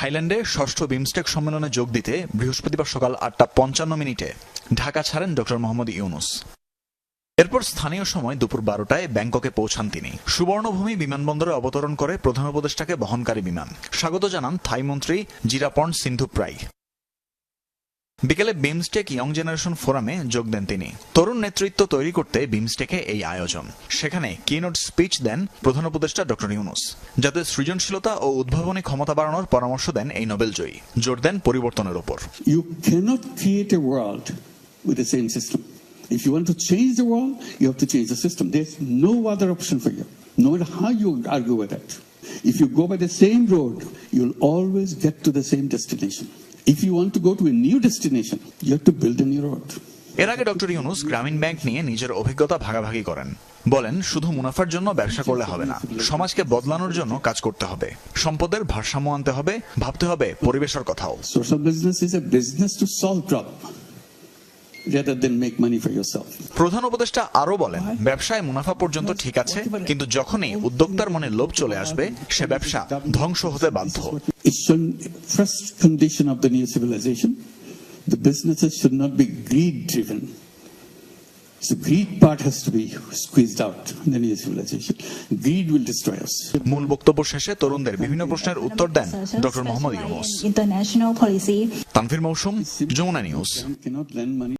থাইল্যান্ডে ষষ্ঠ বিমস্টেক সম্মেলনে যোগ দিতে বৃহস্পতিবার সকাল আটটা পঞ্চান্ন মিনিটে ঢাকা ছাড়েন ডক্টর মোহাম্মদ ইউনুস। এরপর স্থানীয় সময় দুপুর বারোটায় ব্যাংককে পৌঁছান তিনি। সুবর্ণভূমি বিমানবন্দরে অবতরণ করে প্রধান উপদেষ্টাকে বহনকারী বিমান। স্বাগত জানান থাই মন্ত্রী জিরাপন সিন্ধু প্রাই। বিকেলে বিমস্টেক ইয়ং জেনারেশন ফোরামে যোগ দেন তিনি তরুণ নেতৃত্ব তৈরি করতে বিমস্টেকে এই আয়োজন সেখানে কিনোট স্পিচ দেন প্রধান উপদেষ্টা ডক্টর ইউনুস যাতে সৃজনশীলতা ও উদ্ভাবনী ক্ষমতা বাড়ানোর পরামর্শ দেন এই নোবেলজয়ী জোর দেন পরিবর্তনের উপর You cannot create a world with the same system. If you want to change the world, you have to change the system. There's no other option for you, no matter how you argue with it. If you go by the same road, you'll always get to the same destination. If you want to go to a new destination, you have to build a new road. এর আগে doctor Yunus গ্রামীণ bank নিয়ে নিজের অভিজ্ঞতা ভাগাভাগি করেন। বলেন শুধু মুনাফার জন্য ব্যবসা করলে হবে না সমাজকে বদলানোর জন্য কাজ করতে হবে। সম্পদের ভারসাম্য আনতে হবে ভাবতে হবে পরিবেশের কথাও। Social business is a business to solve problem. প্রধান উপদেষ্টা আরও বলেন ব্যবসায় মুনাফা পর্যন্ত ঠিক আছে কিন্তু যখনই উদ্যোক্তার মনে লোভ চলে আসবে সে ব্যবসা ধ্বংস হতে বাধ্য। মূল বক্তব্য শেষে তরুণদের বিভিন্ন প্রশ্নের উত্তর দেন মৌসুম যমুনা নিউজ।